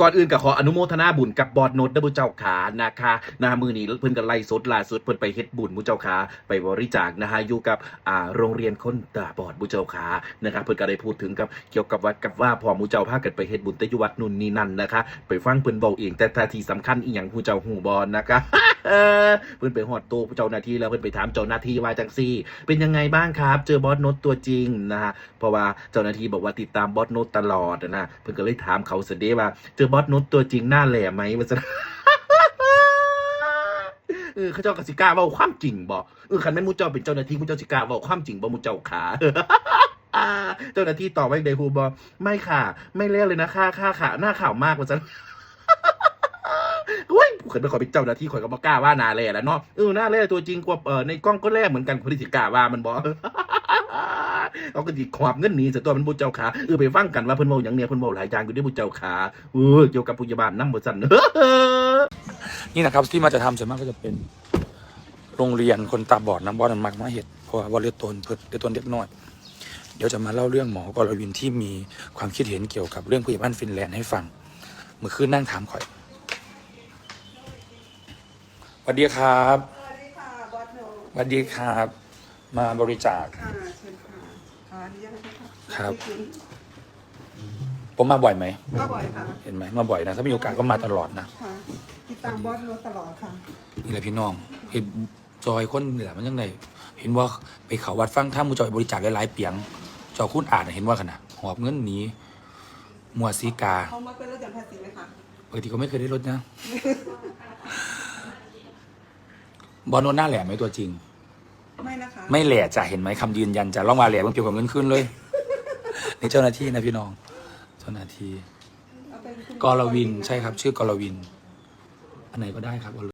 ก่อนอื่นก็ขออนุโมทนาบุญกับบอดโนดเด้อผู้เจ้าขานะคะนะมือนี้เพิ่นก็ไล่สดล่าสุดเพิ่นไปเฮ็ดบุญผู้เจ้าขาไปบริจาคนะฮะอยู่กับอ่าโรงเรียนคนตาบอดผู้เจ้าขานะครับเพิ่นก็ได้พูดถึงกับเกี่ยวกับวัดกับว่าพอผู้เจ้าพากันไปเฮ็ดบุญแต่อยู่วัดนู่นนี่นั่นนะคะ ไปฟังเพิ่นเว้าเองแต่ท่าที่สำคัญอีหยังผู้เจ้าหูบอลนะคะเพิ่นไปฮอดโตผู้เจ้าหน้าที่แล้วเพิ่นไปถามเจ้าหน้าที่ว่าจังซี่ เป็นยังไงบ้างครับ เจอบอสโนตตัวจริงนะฮะเพราะว่าเจ้าหน้าที่บอกว่าติดตามบอสโนตตลอดนะเพิ่นก็เลยถามเขาเสยเดว่าเจอบอสโนตตัวจริงหน้าแหล่ไหมว่าซั่นเออเขาเจ้ากสิกล้าเว่าความจริงบ่เออคันแม่นมูเจ้าเป็นเจ้าหน้าที่มูเจ้าสิกล้าเว่าความจริงบ่หมูเจ้าขาอ่าเจ้าหน้าที่ตอบว่าไดฮูบอไม่ค่ะ ไม่เล่เลยนะค่าค่าค่ะหน้าข่าวมากว่าซั่นเฮ้ยกูเคยไปขอเป็นเจ้าหน้าที่ข่อยก็บ่กล้าว่าหนาแล่แล้วเนาะเออหน้าแล่ตัวจริงกว่าเออในกล้องก็แล่เหมือนกันคนที่สิกล้าว่ามันบ่ เอาก็สิขวบเงินหนีซะตัวมันบุเจ้าขาเออไปฟังกันว่าเพิ่นเว้าหยังเนี่ยเพิ่นเว้าหลายอย่างอยู่เด้บุเจ้าขาเออเกี่ยวกับผู้ใหญ่บ้านนำบ่ซั่นนี่นะครับที่มาจะทำส่วนมากก็จะเป็นโรงเรียนคนตาบอดน้ำบอดน้ำมักมาเห็ดเพราะว่าเลือดตนเพื่อเลือดตนเล็กน้อยเดี๋ยวจะมาเล่าเรื่องหมอกรวินที่มีความคิดเห็นเกี่ยวกับเรื่องผู้ใหญ่บ้านฟินแลนด์ให้ฟังเมื่อคืนนั่งถามข่อยสวัสดีครับสวัสดีค่ะบอสโนสวัสดีครับ มาบริจาค ออนุญาตนะคะครับพี่ปิ๊งผมมาบ่อยไหม ก็บ่อยค่ะเห็นไหมมาบ่อยนะ ถ้ามีโอกาสก็มาตลอดนะ ค่ะติดตามบอสโนตลอดค่ะ นี่แหละพี่น้องเห็นจอยคนเหนือมันยังไงเห็นว่าไปเขาวัดฟังถ้ามูจอยบริจาคหลายๆเปียง จอคุณอ่านเห็นว่าขนาดหอบเงินหนีมัวซีกาเขามาเป็นรถยนต์ภาษีไหมคะปกติก็ไม่เคยได้ลดนะ บอลโนนหน้าแหลมไหมตัวจริง ไม่นะคะ ไม่แหล่จะเห็นไหมคำยืนยันจะล่องมาแหลมเพิ่งเกี่ยวกับเงินขึ้นเลย นี่เจ้าหน้าที่นะพี่น้อง เจ้าหน้าที่เอาเป็นคุณ กรวินใช่ครับ ชื่อกรวิน อันไหนก็ได้ครับ